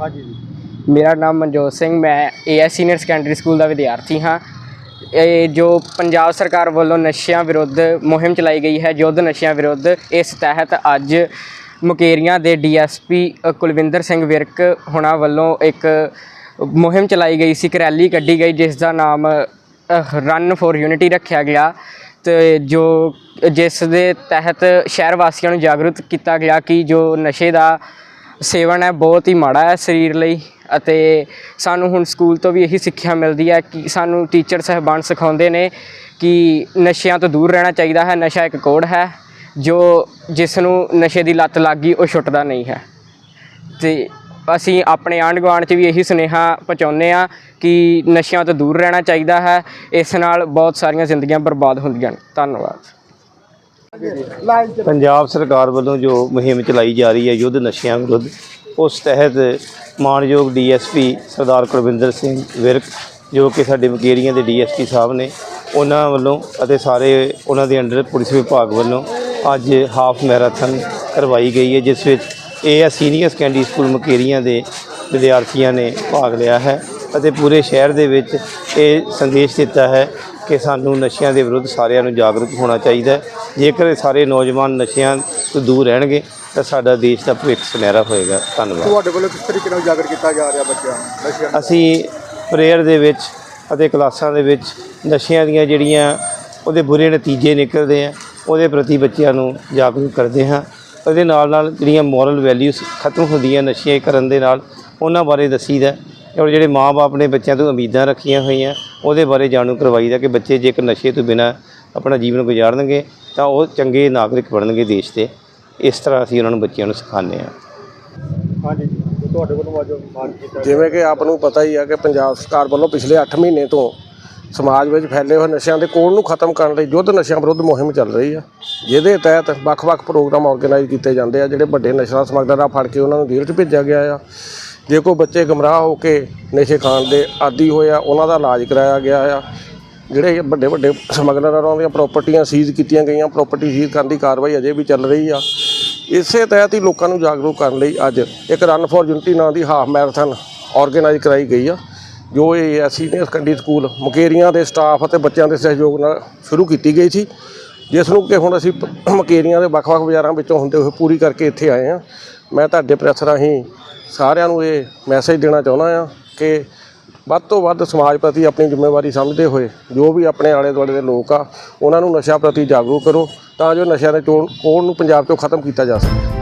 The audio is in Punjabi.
ਹਾਂਜੀ ਜੀ। ਮੇਰਾ ਨਾਮ ਮਨਜੋਤ ਸਿੰਘ, ਮੈਂ ਏਐਸ ਸੀਨੀਅਰ ਸੈਕੰਡਰੀ ਸਕੂਲ ਦਾ ਵਿਦਿਆਰਥੀ ਹਾਂ। ਇਹ ਜੋ ਪੰਜਾਬ ਸਰਕਾਰ ਵੱਲੋਂ ਨਸ਼ਿਆਂ ਵਿਰੁੱਧ ਮੁਹਿੰਮ ਚਲਾਈ ਗਈ ਹੈ, ਯੁੱਧ ਨਸ਼ਿਆਂ ਵਿਰੁੱਧ, ਇਸ ਤਹਿਤ ਅੱਜ ਮੁਕੇਰੀਆਂ ਦੇ ਡੀਐਸਪੀ ਕੁਲਵਿੰਦਰ ਸਿੰਘ ਵਿਰਕ ਹੁਣਾਂ ਵੱਲੋਂ ਇੱਕ ਮੁਹਿੰਮ ਚਲਾਈ ਗਈ ਸੀ, ਇੱਕ ਰੈਲੀ ਕੱਢੀ ਗਈ, ਜਿਸ ਦਾ ਨਾਮ ਰਨ ਫॉर ਯੂਨਿਟੀ ਰੱਖਿਆ ਗਿਆ। ਤੇ ਜੋ, ਜਿਸ ਦੇ ਤਹਿਤ ਸ਼ਹਿਰ ਵਾਸੀਆਂ ਨੂੰ ਜਾਗਰੂਕ ਕੀਤਾ ਗਿਆ ਕਿ ਜੋ ਨਸ਼ੇ ਦਾ ਸੇਵਨ ਹੈ, ਬਹੁਤ ਹੀ ਮਾੜਾ ਹੈ ਸਰੀਰ ਲਈ ਅਤੇ ਸਾਨੂੰ ਹੁਣ ਸਕੂਲ ਤੋਂ ਵੀ ਇਹੀ ਸਿੱਖਿਆ ਮਿਲਦੀ ਹੈ ਕਿ ਸਾਨੂੰ ਟੀਚਰ ਸਹਿਬਾਨ ਸਿਖਾਉਂਦੇ ਨੇ ਕਿ ਨਸ਼ਿਆਂ ਤੋਂ ਦੂਰ ਰਹਿਣਾ ਚਾਹੀਦਾ ਹੈ, ਨਸ਼ਾ ਇੱਕ ਕੋੜ ਹੈ, ਜੋ ਜਿਸ ਨੂੰ ਨਸ਼ੇ ਦੀ ਲੱਤ ਲੱਗ ਗਈ ਉਹ ਛੁੱਟਦਾ ਨਹੀਂ ਹੈ। ਤੇ ਅਸੀਂ ਆਪਣੇ ਆਂਢ ਗੁਆਂਢ 'ਚ ਵੀ ਇਹੀ ਸੁਨੇਹਾ ਪਹੁੰਚਾਉਂਦੇ ਆ ਕਿ ਨਸ਼ਿਆਂ ਤੋਂ ਦੂਰ ਰਹਿਣਾ ਚਾਹੀਦਾ ਹੈ, ਇਸ ਨਾਲ ਬਹੁਤ ਸਾਰੀਆਂ ਜ਼ਿੰਦਗੀਆਂ ਬਰਬਾਦ ਹੁੰਦੀਆਂ ਨੇ। ਧੰਨਵਾਦ। ਪੰਜਾਬ ਸਰਕਾਰ ਵੱਲੋਂ ਜੋ ਮੁਹਿੰਮ ਚਲਾਈ ਜਾ ਰਹੀ ਹੈ ਯੁੱਧ ਨਸ਼ਿਆਂ ਵਿਰੁੱਧ, ਉਸ ਤਹਿਤ ਮਾਨਯੋਗ ਡੀਐਸਪੀ ਸਰਦਾਰ ਕੁਲਵਿੰਦਰ ਸਿੰਘ ਵਿਰਕ, ਜੋ ਕਿ ਸਾਡੇ ਮਕੇਰੀਆਂ ਦੇ ਡੀਐਸਪੀ ਸਾਹਿਬ ਨੇ, ਉਹਨਾਂ ਵੱਲੋਂ ਅਤੇ ਸਾਰੇ ਉਹਨਾਂ ਦੇ ਅੰਡਰ ਪੁਲਿਸ ਵਿਭਾਗ ਵੱਲੋਂ ਅੱਜ ਹਾਫ ਮੈਰਾਥਨ ਕਰਵਾਈ ਗਈ ਹੈ, ਜਿਸ ਵਿੱਚ ਇਹ ਸੀਨੀਅਰ ਸੈਕੰਡਰੀ ਸਕੂਲ ਮਕੇਰੀਆਂ ਦੇ ਵਿਦਿਆਰਥੀਆਂ ਨੇ ਭਾਗ ਲਿਆ ਹੈ ਅਤੇ ਪੂਰੇ ਸ਼ਹਿਰ ਦੇ ਵਿੱਚ ਇਹ ਸੰਦੇਸ਼ ਦਿੱਤਾ ਹੈ ਕਿ ਸਾਨੂੰ ਨਸ਼ਿਆਂ ਦੇ ਵਿਰੁੱਧ ਸਾਰਿਆਂ ਨੂੰ ਜਾਗਰੂਕ ਹੋਣਾ ਚਾਹੀਦਾ ਹੈ। ਜੇਕਰ ਸਾਰੇ ਨੌਜਵਾਨ ਨਸ਼ਿਆਂ ਤੋਂ ਦੂਰ ਰਹਿਣਗੇ ਤਾਂ ਸਾਡਾ ਦੇਸ਼ ਦਾ ਭਵਿੱਖ ਸੁਨਹਿਰਾ ਹੋਏਗਾ। ਧੰਨਵਾਦ। ਤੁਹਾਡੇ ਵੱਲੋਂ ਕਿਸ ਤਰੀਕੇ ਨਾਲ ਉਜਾਗਰ ਕੀਤਾ ਜਾ ਰਿਹਾ ਬੱਚਿਆਂ ਨੂੰ ਨਸ਼ਿਆਂ ਨੂੰ? ਅਸੀਂ ਪ੍ਰੇਅਰ ਦੇ ਵਿੱਚ ਅਤੇ ਕਲਾਸਾਂ ਦੇ ਵਿੱਚ ਨਸ਼ਿਆਂ ਦੀਆਂ ਜਿਹੜੀਆਂ ਉਹਦੇ ਬੁਰੇ ਨਤੀਜੇ ਨਿਕਲਦੇ ਆ ਉਹਦੇ ਪ੍ਰਤੀ ਬੱਚਿਆਂ ਨੂੰ ਜਾਗਰੂਕ ਕਰਦੇ ਹਾਂ। ਉਹਦੇ ਨਾਲ ਨਾਲ ਜਿਹੜੀਆਂ ਮੋਰਲ ਵੈਲਿਊਜ਼ ਖਤਮ ਹੁੰਦੀਆਂ ਨਸ਼ੇ ਕਰਨ ਦੇ ਨਾਲ ਉਹਨਾਂ ਬਾਰੇ ਦੱਸੀਦਾ ਔਰ ਜਿਹੜੇ ਮਾਪੇ ਨੇ ਬੱਚਿਆਂ ਤੋਂ ਉਮੀਦਾਂ ਰੱਖੀਆਂ ਹੋਈਆਂ ਉਹਦੇ ਬਾਰੇ ਜਾਣੂ ਕਰਵਾਈਦਾ ਕਿ ਬੱਚੇ ਜੇਕਰ ਨਸ਼ੇ ਤੋਂ ਬਿਨਾਂ ਆਪਣਾ ਜੀਵਨ ਗੁਜ਼ਾਰਨਗੇ ਤਾਂ ਉਹ ਚੰਗੇ ਨਾਗਰਿਕ ਬਣਨਗੇ ਦੇਸ਼ ਦੇ। ਇਸ ਤਰ੍ਹਾਂ ਅਸੀਂ ਉਹਨਾਂ ਨੂੰ ਬੱਚਿਆਂ ਨੂੰ ਸਿਖਾਉਂਦੇ ਹਾਂ। ਹਾਂਜੀ ਜੀ ਤੁਹਾਡੇ ਵੱਲੋਂ ਅੱਜ ਮਾਨ ਕੀਤਾ ਜਿਵੇਂ ਕਿ ਆਪ ਨੂੰ ਪਤਾ ਹੀ ਆ ਕਿ ਪੰਜਾਬ ਸਰਕਾਰ ਵੱਲੋਂ ਪਿਛਲੇ 8 ਮਹੀਨੇ ਤੋਂ ਸਮਾਜ ਵਿੱਚ ਫੈਲੇ ਹੋਏ ਨਸ਼ਿਆਂ ਦੇ ਕੋੜ ਨੂੰ ਖਤਮ ਕਰਨ ਲਈ ਯੁੱਧ ਨਸ਼ਿਆਂ ਵਿਰੁੱਧ ਮੁਹਿੰਮ ਚੱਲ ਰਹੀ ਆ। ਜਿਹਦੇ ਤਹਿਤ ਵੱਖ-ਵੱਖ ਪ੍ਰੋਗਰਾਮ ਆਰਗੇਨਾਈਜ਼ ਕੀਤੇ ਜਾਂਦੇ ਆ ਜਿਹੜੇ ਵੱਡੇ ਨਸ਼ਾ ਸਮਗਲਰਾਂ ਫੜ ਕੇ ਉਹਨਾਂ ਨੂੰ ਜੇਲ੍ਹ 'ਚ ਭੇਜਿਆ ਗਿਆ ਆ। ਜੇ ਕੋਈ ਬੱਚੇ ਗਮਰਾਹ ਹੋ ਕੇ ਨਸ਼ੇ ਖਾਣ ਦੇ ਆਦੀ ਹੋਏ ਆ, ਉਹਨਾਂ ਦਾ ਇਲਾਜ ਕਰਾਇਆ ਗਿਆ ਆ। ਜਿਹੜੇ ਵੱਡੇ ਵੱਡੇ ਸਮਗਲਰਾਂ ਦੀਆਂ ਪ੍ਰਾਪਰਟੀਆਂ ਸੀਜ਼ ਕੀਤੀਆਂ ਗਈਆਂ ਪ੍ਰਾਪਰਟੀ ਸੀਜ਼ ਕਰਨ ਦੀ ਕਾਰਵਾਈ ਅਜੇ ਵੀ ਚੱਲ ਰਹੀ ਆ। ਇਸੇ ਤਹਿਤ ਹੀ ਲੋਕਾਂ ਨੂੰ ਜਾਗਰੂਕ ਕਰਨ ਲਈ ਅੱਜ ਇੱਕ ਰਨ ਫॉर ਯੂਨਿਟੀ ਨਾਂ ਦੀ ਹਾਫ ਮੈਰਾਥਨ ਆਰਗੇਨਾਈਜ਼ ਕਰਾਈ ਗਈ ਆ, ਜੋ ਇਹ ਸੀਨੀਅਰ ਸੈਕੰਡਰੀ ਸਕੂਲ ਮੁਕੇਰੀਆਂ ਦੇ ਸਟਾਫ ਅਤੇ ਬੱਚਿਆਂ ਦੇ ਸਹਿਯੋਗ ਨਾਲ ਸ਼ੁਰੂ ਕੀਤੀ ਗਈ ਸੀ। ਜਿਸ ਨੂੰ ਕਿ ਹੁਣ ਅਸੀਂ ਪ- ਮੁਕੇਰੀਆਂ ਦੇ ਵੱਖ-ਵੱਖ ਬਾਜ਼ਾਰਾਂ ਵਿੱਚੋਂ ਹੁੰਦੇ ਹੋਏ ਪੂਰੀ ਕਰਕੇ ਇੱਥੇ ਆਏ ਆ ਮੈਂ ਤੁਹਾਡੇ ਪ੍ਰੈਸ ਰਾਹੀਂ ਸਾਰਿਆਂ ਨੂੰ ਇਹ ਮੈਸੇਜ ਦੇਣਾ ਚਾਹੁੰਦਾ ਆ ਕਿ ਵੱਧ ਤੋਂ ਵੱਧ ਸਮਾਜ ਪ੍ਰਤੀ ਆਪਣੀ ਜ਼ਿੰਮੇਵਾਰੀ ਸਮਝਦੇ ਹੋਏ ਜੋ ਵੀ ਆਪਣੇ ਆਲੇ ਦੁਆਲੇ ਦੇ ਲੋਕ ਆ, ਉਹਨਾਂ ਨੂੰ ਨਸ਼ਾ ਪ੍ਰਤੀ ਜਾਗਰੂਕ ਕਰੋ ਤਾਂ ਜੋ ਨਸ਼ਿਆਂ ਦੇ ਚੋਣ ਕੋੜ ਨੂੰ ਪੰਜਾਬ ਤੋਂ ਖਤਮ ਕੀਤਾ ਜਾ ਸਕੇ।